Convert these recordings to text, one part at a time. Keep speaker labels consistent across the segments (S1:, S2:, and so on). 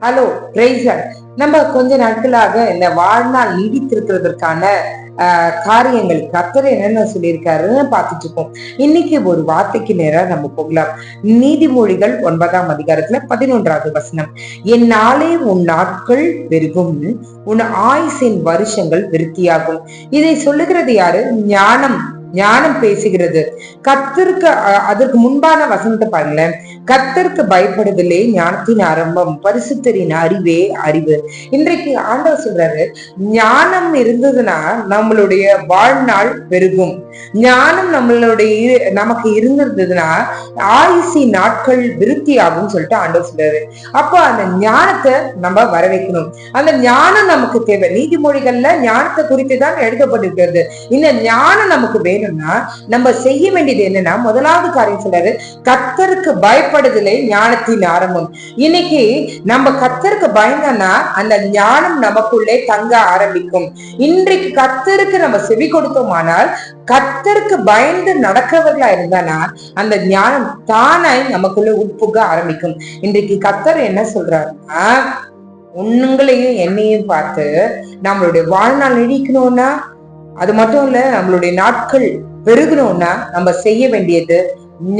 S1: Hello God. நம்ம கொஞ்ச நாட்களாக இந்த வாழ்நாள் நீடித்திருக்கிறதுக்கான காரியங்கள் கத்தர் என்னென்ன சொல்லியிருக்காருன்னு பார்த்துட்டு இருக்கோம். இன்னைக்கு ஒரு வார்த்தைக்கு நேரா நம்ம போகலாம். நீதிமொழிகள் ஒன்பதாம் அதிகாரத்துல பதினொன்றாவது வசனம். என் நாளே உன் நாட்கள் பெருகும் உன் ஆயுசின் வருஷங்கள் விருத்தியாகும். இதை சொல்லுகிறது யாரு? ஞானம். ஞானம் பேசுகிறது. கத்திற்கு அதற்கு முன்பான வசனத்தை பாருங்களேன் கத்தருக்கு பயப்படுதலே ஞானத்தின் ஆரம்பம் பரிசுத்தரின் அறிவே அறிவு. இன்றைக்கு ஆண்டவர் சொல்றாரு ஞானம் இருந்ததுன்னா நம்மளுடைய வாழ்நாள் பெருகும். ஞானம் நம்மளுடைய நமக்கு இருந்திருந்ததுன்னா ஆயுசி நாட்கள் விருத்தி ஆகும் சொல்லிட்டு ஆண்டவர் சொல்றாரு. அப்போ அந்த ஞானத்தை நம்ம வர வைக்கணும் அந்த ஞானம் நமக்கு தேவை. நீதிமொழிகள்ல ஞானத்தை குறித்து தான் எழுதப்பட்டிருக்கிறது இந்த ஞானம் நமக்கு வேணும். வேணும்னா நம்ம செய்ய வேண்டியது என்னன்னா முதலாவது காரியம் சொல்றாரு கத்தருக்கு பயப்படுதலே ஞானத்தின் ஆரம்பம். இன்னைக்கு நம்ம கத்தருக்கு பயந்தோம்னா அந்த ஞானம் நமக்குள்ளே தங்க ஆரம்பிக்கும். இன்றைக்கு கத்தருக்கு நம்ம செவி கொடுத்தோமானால் கத்தருக்கு பயந்து நடக்கிறவர்களா இருந்தானா அந்த ஞானம் தானாய் நமக்குள்ள உட்புக ஆரம்பிக்கும். இன்றைக்கு கத்தர் என்ன சொல்றாருன்னா உன்னுங்களையும் என்னையும் பார்த்து நம்மளுடைய வாழ்நாள் நீடிக்கணும்னா அது மட்டும் இல்ல நம்மளுடைய நாட்கள் பெருகணும்னா நம்ம செய்ய வேண்டியது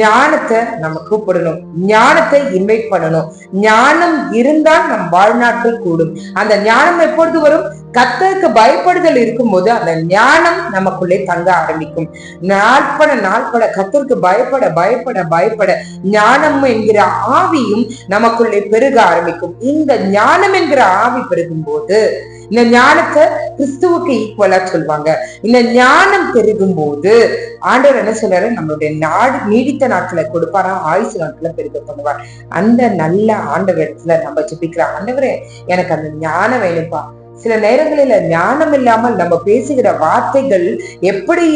S1: ஞானத்தை நம்ம கூப்பிடணும். ஞானத்தை இன்வைட் பண்ணணும். ஞானம் இருந்தால் நம் வாழ்நாட்கள் கூடும். அந்த ஞானம் எப்பொழுது வரும்? கத்தருக்கு பயப்படுதல் இருக்கும்போது அந்த ஞானம் நமக்குள்ளே தங்க ஆரம்பிக்கும். நாட்பட நாட்பட கத்தருக்கு பயப்பட பயப்பட பயப்பட ஞானம் என்கிற ஆவியும் நமக்குள்ளே பெருக ஆரம்பிக்கும். இந்த ஞானம் என்கிற ஆவி பெருகும் போது இந்த ஞானத்தை கிறிஸ்துவுக்கு ஈக்குவலா சொல்லுவாங்க இந்த ஞானம் பெருகும் போது ஆண்டவர் என்ன சொல்றாரு? நம்மளுடைய நாடு நீடித்த நாட்களை கொடுப்பாரா? ஆயுசு நாட்களை பெருக பண்ணுவார். அந்த நல்ல ஆண்டவர் இடத்துல நம்ம ஜபிக்கிற ஆண்டவரே எனக்கு அந்த ஞானம் வேணும்பா சில நேரங்களில ஞானம் இல்லாமல் நம்ம பேசுகிற வார்த்தைகள் எப்படி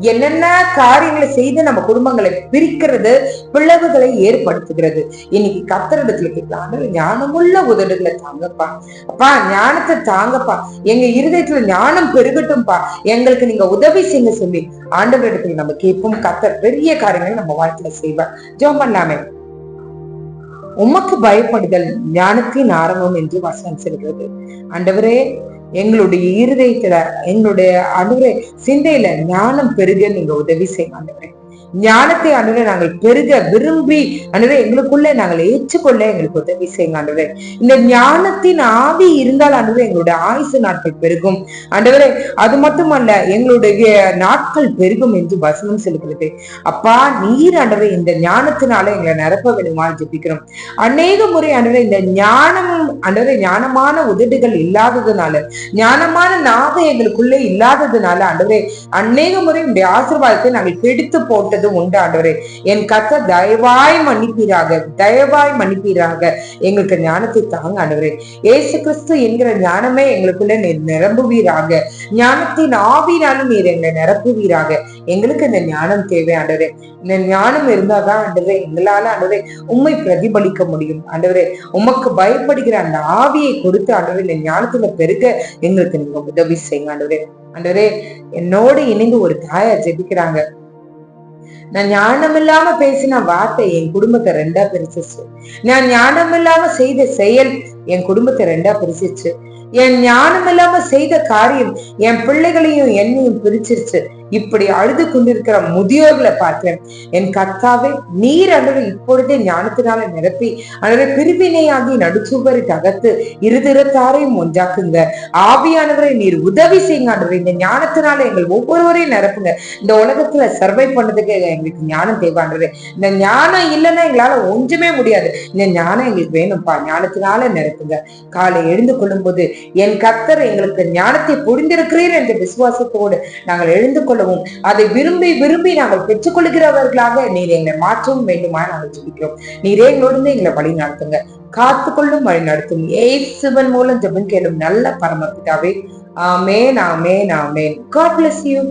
S1: என்னென்ன காரியங்களை செய்து நம்ம குடும்பங்களை பிரிக்கிறது பிளவுகளை ஏற்படுத்துகிறது. இன்னைக்கு கத்திரத்துல கேட்கலாம் ஞானமுள்ள உதடுகளை தாங்கப்பா. அப்பா ஞானத்தை தாங்கப்பா. எங்க இருதயத்துல ஞானம் பெருகட்டும்பா. எங்களுக்கு நீங்க உதவி செய்ய சொல்லி ஆண்டவரிடத்துல நம்ம கேட்போம் கத்தர் பெரிய காரியங்களை நம்ம வாழ்க்கையில செய்வார். ஜோம் பண்ணலாமே. உமக்கு பயப்படுதல் ஞானத்தின் ஆரம்பம் என்று வசனம் செல்கிறது. ஆண்டவரே எங்களுடைய இருதயத்துல எங்களுடைய அனுரை சிந்தையில ஞானம் பெருக நீங்க உதவி செய்யுங்க ஆண்டவரே. ஞானத்தை ஆண்டவரே நாங்கள் பெருக விரும்பி ஆண்டவரே எங்களுக்குள்ள நாங்கள் ஏற்றுக்கொள்ள எங்களுக்கு உதவி செய்யுங்க ஆண்டவரே. இந்த ஞானத்தின் ஆவி இருந்தால் ஆண்டவரே எங்களுடைய ஆயுசு நாட்கள் பெருகும். ஆண்டவரே அது மட்டுமல்ல எங்களுடைய நாட்கள் பெருகும் என்று வசனம் சொல்கிறது அப்பா நீர் ஆண்டவரே இந்த ஞானத்தினால எங்களை நிரப்ப வேணுமா ஜபிக்கிறோம். அநேக முறை ஆண்டவரே இந்த ஞானம் ஆண்டவரே ஞானமான உதடுகள் இல்லாததுனால ஞானமான நாவு எங்களுக்குள்ளே இல்லாததுனால ஆண்டவரே அநேக முறை உடைய ஆசீர்வாதத்தை நாங்கள் கெடுத்து போட்டது உண்டு உண்டாண்டவரே. என் கத்த தயவாய் மன்னிப்பீராக தயவாய் மன்னிப்பீராக. எங்களுக்கு ஞானத்தை தாங்க ஆண்டவரே ஏசு கிறிஸ்து என்கிற ஞானமே எங்களுக்குள்ள நீர் நிரம்புவீராக. ஞானத்தின் ஆவினாலும் நீர் எங்களை நிரப்புவீராக. எங்களுக்கு இந்த ஞானம் தேவை ஆண்டவரே இந்த ஞானம் இருந்தாதான் ஆண்டவரே எங்களால ஆண்டவரே உண்மை பிரதிபலிக்க முடியும். ஆண்டவரே உமக்கு பயப்படுகிற அந்த ஆவியை கொடுத்து ஆண்டவரே இந்த ஞானத்துல பெருக எங்களுக்கு நீங்க உதவி செய்யுங்க ஆண்டவரே. ஆண்டவரே என்னோடு இணைந்து ஒரு தாயார் ஜெபிக்கிறாங்க. நான் ஞானம் இல்லாம பேசின வார்த்தை என் குடும்பத்தை ரெண்டா பிரிச்சிச்சு. நான் ஞானம் இல்லாம செய்த செயல் என் குடும்பத்தை ரெண்டா பிரிச்சிருச்சு. என் ஞானம் இல்லாம செய்த காரியம் என் பிள்ளைகளையும் என்னையும் பிரிச்சிருச்சு. இப்படி அழுது கொண்டிருக்கிற முதியோர்களை பார்த்தேன். என் கத்தாவே நீர் அன்றரை இப்பொழுதே ஞானத்தினால நிரப்பி அன்றரை பிரிவினையாகி நடுச்சுவரை தகர்த்து இருதிரத்தாரையும் ஒன்றாக்குங்க. ஆவியானவரை நீர் உதவி செய்யுங்க ஆண்டவரே இந்த ஞானத்தினால எங்கள் ஒவ்வொருவரையும் நிரப்புங்க. இந்த உலகத்துல சர்வை பண்ணதுக்கு எங்களுக்கு ஞானம் தேவான்றது இந்த ஞானம் இல்லைன்னா எங்களால ஒன்றுமே முடியாது. இந்த ஞானம் எங்களுக்கு வேணும்ப்பா. ஞானத்தினால நிரப்புங்க காலை எழுந்து கொள்ளும் போது என் கத்தர் எங்களுக்கு ஞானத்தை புரிந்திருக்கிறீர் என்ற விசுவாசத்தோடு நாங்கள் எழுந்து கொள்ளவும் அதை விரும்பி விரும்பி நாங்கள் பெற்றுக்கொள்கிறவர்களாக நீர் எங்களை மாற்றவும் வேண்டுமா நாங்கள் ஜெபிக்கிறோம். நீரே எங்களோடு எங்களை வழி நடத்துங்க. காத்துக்கொள்ளும் வழி நடத்தும். ஏசுவன் மூலம் ஜெபம் கேளும் நல்ல பரமபிதாவே. ஆமேன் ஆமேன் ஆமேன். God bless you